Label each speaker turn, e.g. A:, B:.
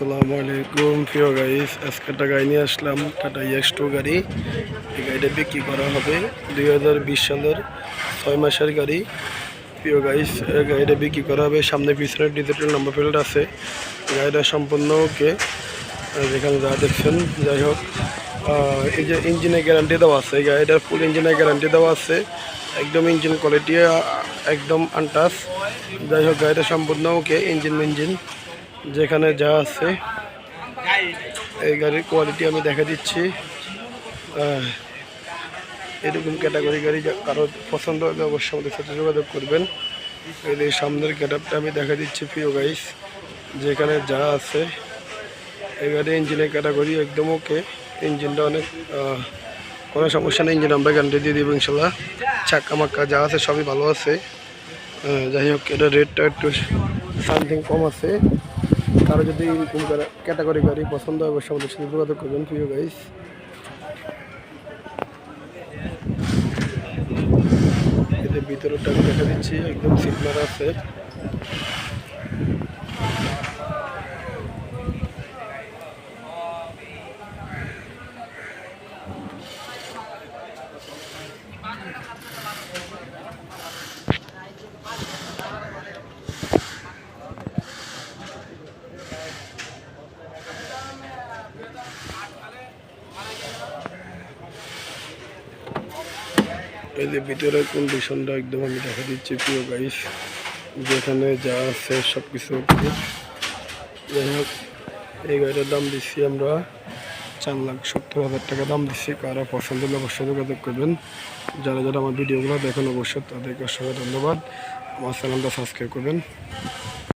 A: আসসালামু আলাইকুম। প্রিয় গাইস আজকে একটা গাড়ি নিয়ে আসলাম টাটা টু গাড়ি। এই গাড়িটা বিক্রি করা হবে দুই হাজার বিশ সালের ছয় মাসের গাড়ি। প্রিয় গাইস গাড়িটা বিক্রি করা হবে। সামনে পিছনে ডিজিটাল নাম্বার প্লেট আছে। গাড়িটা সম্পূর্ণ ওকে। যেখানে যা দেখছেন, যাই হোক। এই যে ইঞ্জিনের গ্যারান্টি দেওয়া আছে। এই গাড়িটার ফুল ইঞ্জিনের গ্যারান্টি দেওয়া আছে। একদম ইঞ্জিন কোয়ালিটি একদম আনটাস যাই হোক, গাড়িটা সম্পূর্ণ ওকে ইঞ্জিন ইঞ্জিন যেখানে যা আছে। এই গাড়ির কোয়ালিটি আমি দেখা দিচ্ছি। এরকম ক্যাটাগরি গাড়ি কারও পছন্দ হলে অবশ্যই আমাদের সাথে যোগাযোগ করবেন। এই যে সামনের ক্যাটাপটা আমি দেখা দিচ্ছি প্রিয় গাইস যেখানে যা আছে। এই গাড়ি ইঞ্জিনের ক্যাটাগরি একদম ওকে ইঞ্জিনটা অনেক কোনো সমস্যা নেই। ইঞ্জিন আমরা গ্যারান্টি দিয়ে দিব ইনশাল্লাহ। চাক্কা মাক্কা যা আছে সবই ভালো আছে। যাই হোক, এটা রেটটা একটু সামথিং কম আছে। কারও যদি এরকম ক্যাটাগরি গাড়ি পছন্দ হয়, অবশ্যই আমাদের সাথে যোগাযোগ করবেন, প্রিয় গাইস এদের ভিতরটা আমি দেখা দিচ্ছি, একদম সিগনাল আছে। এই যে ভিতরের কন্ডিশনটা একদম আমি দেখা দিচ্ছি, প্রিয় গাইস যেখানে যা আছে সব কিছু যাই হোক, এই গাড়িটার দাম দিচ্ছি আমরা চার লাখ সত্তর হাজার টাকা দাম দিচ্ছি। কারও পছন্দ হলে অবশ্যই যোগাযোগ করবেন। যারা যারা আমার ভিডিওগুলো দেখেন অবশ্যই তাদেরকে অসংখ্য ধন্যবাদ। আমার চ্যানেলটা সাবস্ক্রাইব করবেন।